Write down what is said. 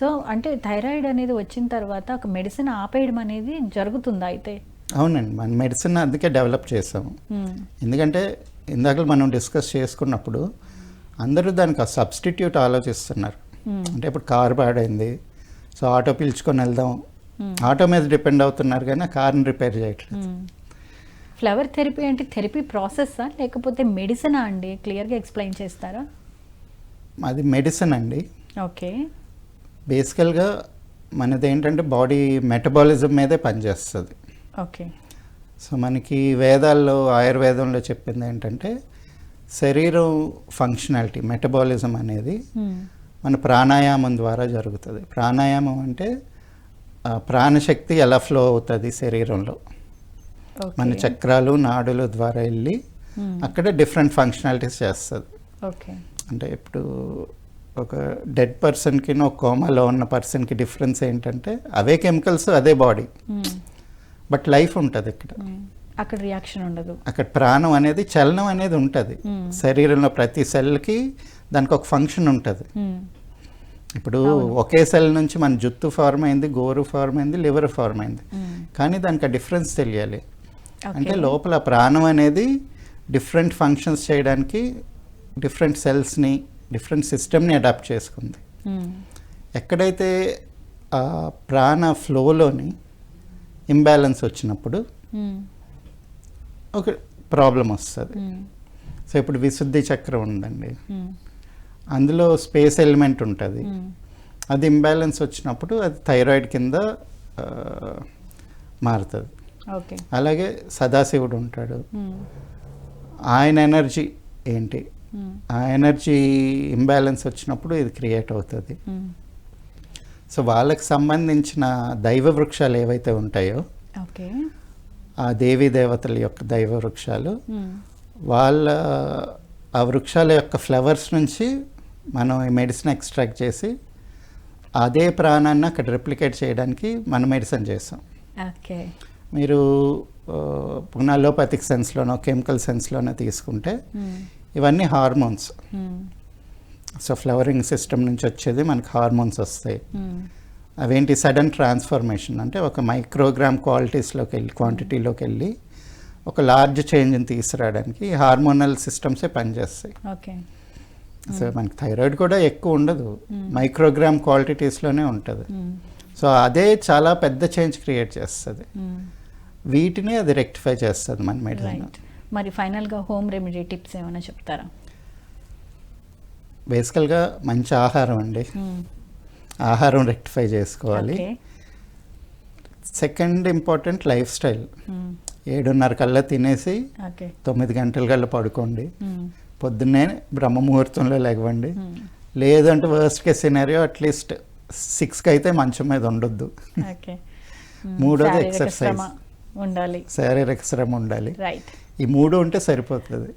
So అంటే thyroid అనేది వచ్చిన తర్వాత ఒక మెడిసిన్ ఆపేయడం అనేది జరుగుతుందా అయితే? అవునండి. మన మెడిసిన్ అందుకే డెవలప్ చేసాము. ఎందుకంటే ఇందాక మనం డిస్కస్ చేసుకున్నప్పుడు అందరూ దానికి సబ్స్టిట్యూట్ ఆలోచిస్తున్నారు. అంటే ఇప్పుడు కార్ పాడైంది. సో ఆటో పిలుచుకొని వెళ్దాం. ఆటో మీద డిపెండ్ అవుతున్నారు కానీ ఆ కార్ని రిపేర్ చేయట్లేదు. ఫ్లవర్ థెరపీ అంటే థెరపీ ప్రాసెస్సా? లేకపోతే మెడిసినా అండి? క్లియర్గా ఎక్స్ప్లెయిన్ చేస్తారా? అది మెడిసిన్ అండి. ఓకే. బేసికల్గా మనది ఏంటంటే బాడీ మెటబాలిజం మీదే పనిచేస్తుంది ఓకే సో మనకి వేదాల్లో ఆయుర్వేదంలో చెప్పింది ఏంటంటే శరీరం ఫంక్షనాలిటీ మెటబాలిజం అనేది. మన ప్రాణాయామం ద్వారా జరుగుతుంది ప్రాణాయామం అంటే ప్రాణశక్తి ఎలా ఫ్లో అవుతుంది శరీరంలో. మన చక్రాలు నాడుల ద్వారా వెళ్ళి. అక్కడ డిఫరెంట్ ఫంక్షనాలిటీస్ చేస్తుంది ఓకే అంటే ఇప్పుడు ఒక డెడ్ పర్సన్కి ఒక కోమాలో ఉన్న పర్సన్కి డిఫరెన్స్ ఏంటంటే అవే కెమికల్స్ అదే బాడీ. బట్ లైఫ్ ఉంటుంది ఇక్కడ మ్మ్. అక్కడ రియాక్షన్ ఉండదు అక్కడ ప్రాణం అనేది చలనం అనేది ఉంటుంది మ్మ్. శరీరంలో ప్రతి సెల్కి దానికి ఒక ఫంక్షన్ ఉంటుంది మ్మ్. ఇప్పుడు ఒకే సెల్ నుంచి మన జుత్తు ఫార్మ్ అయింది గోరు ఫార్మ్ అయింది లివర్ ఫార్మ్ అయింది. కానీ దానికి ఆ డిఫరెన్స్ తెలియాలి. అంటే లోపల ప్రాణం అనేది డిఫరెంట్ ఫంక్షన్స్ చేయడానికి డిఫరెంట్ సెల్స్ని డిఫరెంట్ సిస్టమ్ని అడాప్ట్ చేసుకుంది మ్మ్. ఎక్కడైతే ఆ ప్రాణ ఫ్లోలోని ఇంబ్యాలెన్స్ వచ్చినప్పుడు మ్మ్. ఒక ప్రాబ్లం వస్తుంది మ్మ్. సో ఇప్పుడు విశుద్ధి చక్రం ఉందండి. అందులో స్పేస్ ఎలిమెంట్ ఉంటుంది. అది ఇంబ్యాలెన్స్ వచ్చినప్పుడు అది థైరాయిడ్ కింద మారుతుంది అలాగే సదాశివుడు ఉంటాడు. ఆయన ఎనర్జీ ఏంటి. ఆ ఎనర్జీ ఇంబ్యాలెన్స్ వచ్చినప్పుడు ఇది క్రియేట్ అవుతుంది. సో వాళ్ళకి సంబంధించిన దైవ వృక్షాలు ఏవైతే ఉంటాయో ఓకే ఆ దేవీ దేవతల యొక్క దైవ వృక్షాలు. వాళ్ళ ఆ వృక్షాల యొక్క ఫ్లవర్స్ నుంచి మనం ఈ మెడిసిన్ ఎక్స్ట్రాక్ట్ చేసి అదే ప్రాణాన్ని అక్కడ రిప్లికేట్ చేయడానికి మనం మెడిసిన్ చేస్తాం ఓకే మీరు పునాలోపతిక్ సెన్స్లోనో కెమికల్ సెన్స్లోనో తీసుకుంటే. ఇవన్నీ హార్మోన్స్. మ్మ్. సో ఫ్లవరింగ్ సిస్టమ్ నుంచి వచ్చేది మనకి హార్మోన్స్ వస్తాయి. మ్మ్. అవేంటి? సడన్ ట్రాన్స్ఫర్మేషన్ అంటే ఒక మైక్రోగ్రామ్ క్వాలిటీస్లోకి వెళ్ళి క్వాంటిటీలోకి వెళ్ళి ఒక లార్జ్ చేంజ్ని తీసుకురావడానికి హార్మోనల్ సిస్టమ్సే పనిచేస్తాయి. ఓకే. సో మనకి థైరాయిడ్ కూడా ఎక్కువ ఉండదు. మైక్రోగ్రామ్ క్వాలిటీస్లోనే ఉంటుంది. సో అదే చాలా పెద్ద చేంజ్ క్రియేట్ చేస్తుంది. వీటిని అది రెక్టిఫై చేస్తుంది మన మెడిసిన్. మరి ఫైనల్గా హోమ్ రెమెడీ టిప్స్ ఏమైనా చెప్తారా బేసికల్గా మంచి ఆహారం అండి. ఆహారం రెక్టిఫై చేసుకోవాలి సెకండ్ ఇంపార్టెంట్ లైఫ్ స్టైల్. ఏడున్నర కల్లా తినేసి తొమ్మిది గంటల కల్లా పడుకోండి. పొద్దున్నే బ్రహ్మ ముహూర్తంలో లేవండి. లేదంటే వర్స్ట్ కేస్ సినారియో అట్లీస్ట్ సిక్స్కి అయితే మంచం మీద ఉండొద్దు. మూడోది. శ్రమ ఉండాలి శారీరక శ్రమ ఉండాలి రైట్ ఈ మూడు ఉంటే సరిపోతుంది.